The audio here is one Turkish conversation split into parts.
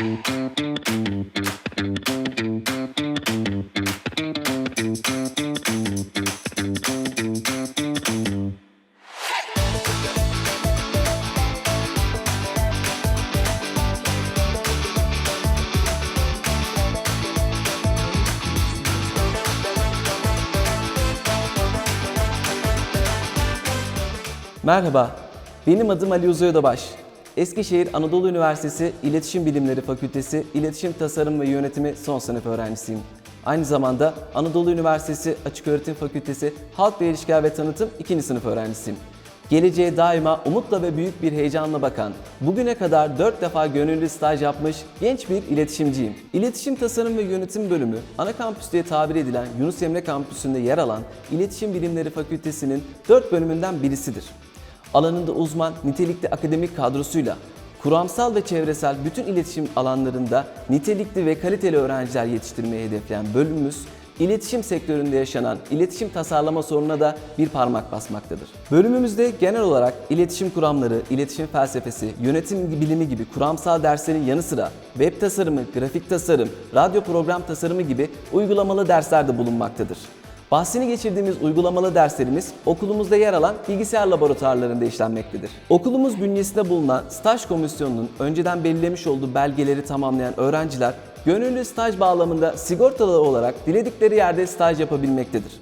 Merhaba, benim adım Ali Uzay Odabaş. Eskişehir Anadolu Üniversitesi İletişim Bilimleri Fakültesi İletişim Tasarım ve Yönetimi son sınıf öğrencisiyim. Aynı zamanda Anadolu Üniversitesi Açıköğretim Fakültesi Halk ve İlişkiler ve Tanıtım 2. sınıf öğrencisiyim. Geleceğe daima umutla ve büyük bir heyecanla bakan, bugüne kadar 4 defa gönüllü staj yapmış genç bir iletişimciyim. İletişim Tasarım ve Yönetim Bölümü, ana kampüs diye tabir edilen Yunus Emre Kampüsü'nde yer alan İletişim Bilimleri Fakültesi'nin 4 bölümünden birisidir. Alanında uzman, nitelikli akademik kadrosuyla kuramsal ve çevresel bütün iletişim alanlarında nitelikli ve kaliteli öğrenciler yetiştirmeyi hedefleyen bölümümüz, iletişim sektöründe yaşanan iletişim tasarlama sorununa da bir parmak basmaktadır. Bölümümüzde genel olarak iletişim kuramları, iletişim felsefesi, yönetim bilimi gibi kuramsal derslerin yanı sıra web tasarımı, grafik tasarım, radyo program tasarımı gibi uygulamalı dersler de bulunmaktadır. Bahsini geçirdiğimiz uygulamalı derslerimiz okulumuzda yer alan bilgisayar laboratuvarlarında işlenmektedir. Okulumuz bünyesinde bulunan staj komisyonunun önceden belirlemiş olduğu belgeleri tamamlayan öğrenciler gönüllü staj bağlamında sigortalı olarak diledikleri yerde staj yapabilmektedir.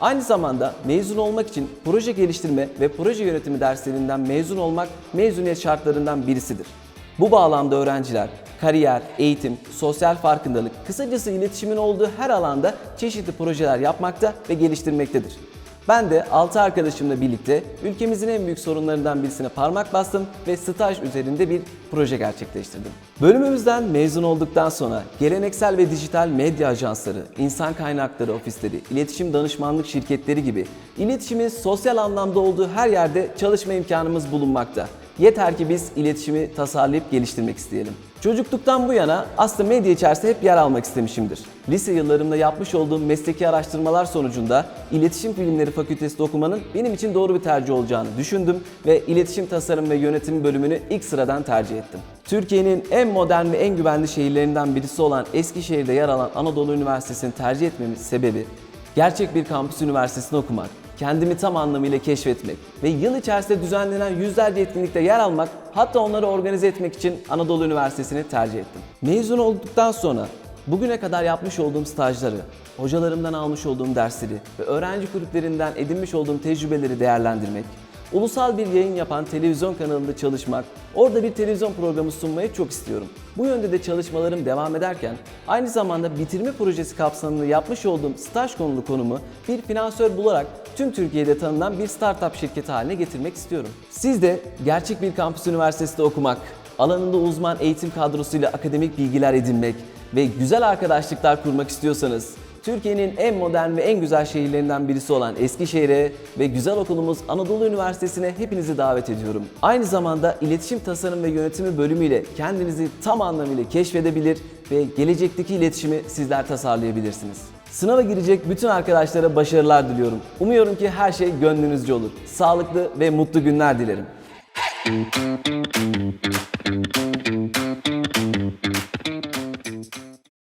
Aynı zamanda mezun olmak için proje geliştirme ve proje yönetimi derslerinden mezun olmak mezuniyet şartlarından birisidir. Bu bağlamda öğrenciler kariyer, eğitim, sosyal farkındalık, kısacası iletişimin olduğu her alanda çeşitli projeler yapmakta ve geliştirmektedir. Ben de 6 arkadaşımla birlikte ülkemizin en büyük sorunlarından birisine parmak bastım ve staj üzerinde bir proje gerçekleştirdim. Bölümümüzden mezun olduktan sonra geleneksel ve dijital medya ajansları, insan kaynakları ofisleri, iletişim danışmanlık şirketleri gibi iletişimin sosyal anlamda olduğu her yerde çalışma imkanımız bulunmakta. Yeter ki biz iletişimi tasarlayıp geliştirmek isteyelim. Çocukluktan bu yana aslında medya içerisinde hep yer almak istemişimdir. Lise yıllarımda yapmış olduğum mesleki araştırmalar sonucunda İletişim Bilimleri Fakültesi'de okumanın benim için doğru bir tercih olacağını düşündüm ve İletişim Tasarım ve Yönetimi bölümünü ilk sıradan tercih ettim. Türkiye'nin en modern ve en güvenli şehirlerinden birisi olan Eskişehir'de yer alan Anadolu Üniversitesi'ni tercih etmemin sebebi gerçek bir kampüs üniversitesinde okumak, kendimi tam anlamıyla keşfetmek ve yıl içerisinde düzenlenen yüzlerce etkinlikte yer almak hatta onları organize etmek için Anadolu Üniversitesi'ni tercih ettim. Mezun olduktan sonra bugüne kadar yapmış olduğum stajları, hocalarımdan almış olduğum dersleri ve öğrenci kulüplerinden edinmiş olduğum tecrübeleri değerlendirmek, ulusal bir yayın yapan televizyon kanalında çalışmak, orada bir televizyon programı sunmayı çok istiyorum. Bu yönde de çalışmalarım devam ederken aynı zamanda bitirme projesi kapsamında yapmış olduğum staj konulu konumu bir finansör bularak tüm Türkiye'de tanınan bir startup şirketi haline getirmek istiyorum. Siz de gerçek bir kampüs üniversitesinde okumak, alanında uzman eğitim kadrosuyla akademik bilgiler edinmek ve güzel arkadaşlıklar kurmak istiyorsanız Türkiye'nin en modern ve en güzel şehirlerinden birisi olan Eskişehir'e ve güzel okulumuz Anadolu Üniversitesi'ne hepinizi davet ediyorum. Aynı zamanda İletişim Tasarım ve Yönetimi bölümüyle kendinizi tam anlamıyla keşfedebilir ve gelecekteki iletişimi sizler tasarlayabilirsiniz. Sınava girecek bütün arkadaşlara başarılar diliyorum. Umuyorum ki her şey gönlünüzce olur. Sağlıklı ve mutlu günler dilerim.